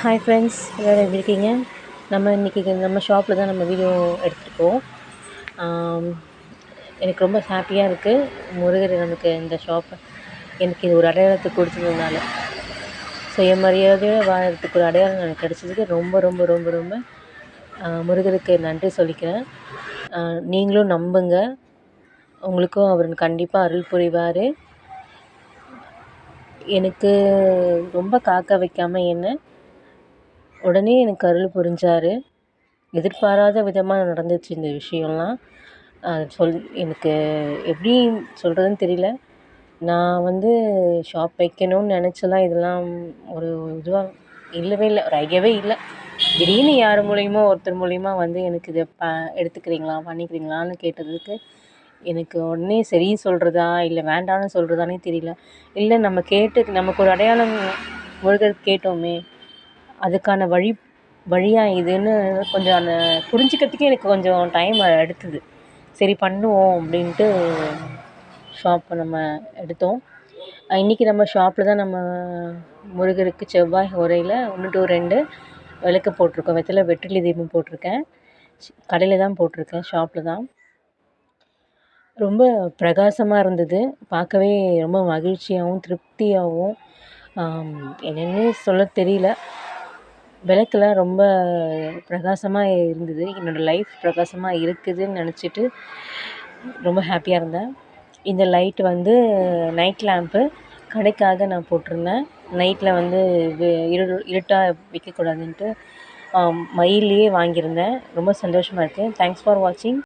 Hi friends எல்லோரும் எப்படி இருக்கீங்க? நம்ம இன்றைக்கி நம்ம ஷாப்பில் தான் நம்ம வீடியோ எடுத்துருக்கோம். எனக்கு ரொம்ப ஹாப்பியாக இருக்குது முருகர் நமக்கு இந்த ஷாப் எனக்கு இது ஒரு அடையாளத்தை கொடுத்ததுனால. சுயமரியாதையோட வாழறதுக்கு ஒரு அடையாளம் எனக்கு கிடச்சதுக்கு ரொம்ப ரொம்ப ரொம்ப ரொம்ப முருகருக்கு நன்றி சொல்லிக்கிறேன். நீங்களும் நம்புங்க. உங்களுக்கும் அவர் கண்டிப்பாக அருள் புரிவார். எனக்கு ரொம்ப காக்க வைக்காமல் என்ன உடனே எனக்கு அருள் புரிஞ்சார். எதிர்பாராத விதமாக நடந்துச்சு இந்த விஷயம்லாம். அது சொல் எனக்கு எப்படி சொல்கிறதுன்னு தெரியல. நான் வந்து ஷாப் வைக்கணும்னு நினச்சலாம் இதெல்லாம் ஒரு இதுவாக இல்லவே இல்லை ஒரு ஐடியாவே இல்லை. திடீர்னு யார் மூலியமோ ஒருத்தர் மூலியமா வந்து எனக்கு இதை ப எடுத்துக்கிறீங்களா பண்ணிக்கிறீங்களான்னு கேட்டதுக்கு எனக்கு உடனே சரி சொல்கிறதா இல்லை வேண்டாம்னு சொல்கிறதானே தெரியல. இல்லை நம்ம கேட்டு நமக்கு ஒரு அடையாளம் முருகர் கேட்டோமே அதுக்கான வழி வழியாக இதுன்னு கொஞ்சம் அந்த புரிஞ்சுக்கிறதுக்கே எனக்கு கொஞ்சம் டைம் எடுத்தது. சரி பண்ணுவோம் அப்படின்ட்டு ஷாப்பை நம்ம எடுத்தோம். இன்றைக்கி இன்னைக்கு நம்ம ஷாப்பில் தான் நம்ம முருகருக்கு செவ்வாய் உரையில் ஒன்று டூ ரெண்டு விளக்கு போட்டிருக்கோம். வெத்தலை வெற்றிலை தீபம் போட்டிருக்கேன். கடையில் தான் போட்டிருக்கேன் ஷாப்பில் தான். ரொம்ப பிரகாசமாக இருந்தது. பார்க்கவே ரொம்ப மகிழ்ச்சியாகவும் திருப்தியாகவும் என்னென்னு சொல்ல தெரியல. விளக்குலாம் ரொம்ப பிரகாசமாக இருந்தது. என்னோடய லைஃப் பிரகாசமாக இருக்குதுன்னு நினச்சிட்டு ரொம்ப ஹாப்பியாக இருந்தேன். இந்த லைட் வந்து நைட் லேம்ப்பு கடைக்காக நான் போட்டிருந்தேன். நைட்டில் வந்து வி- இருள் இருட்டாக வைக்கக்கூடாதுன்ட்டு மயிலையே வாங்கியிருந்தேன். ரொம்ப சந்தோஷமாக இருக்குது தேங்க்ஸ் ஃபார் வாட்சிங்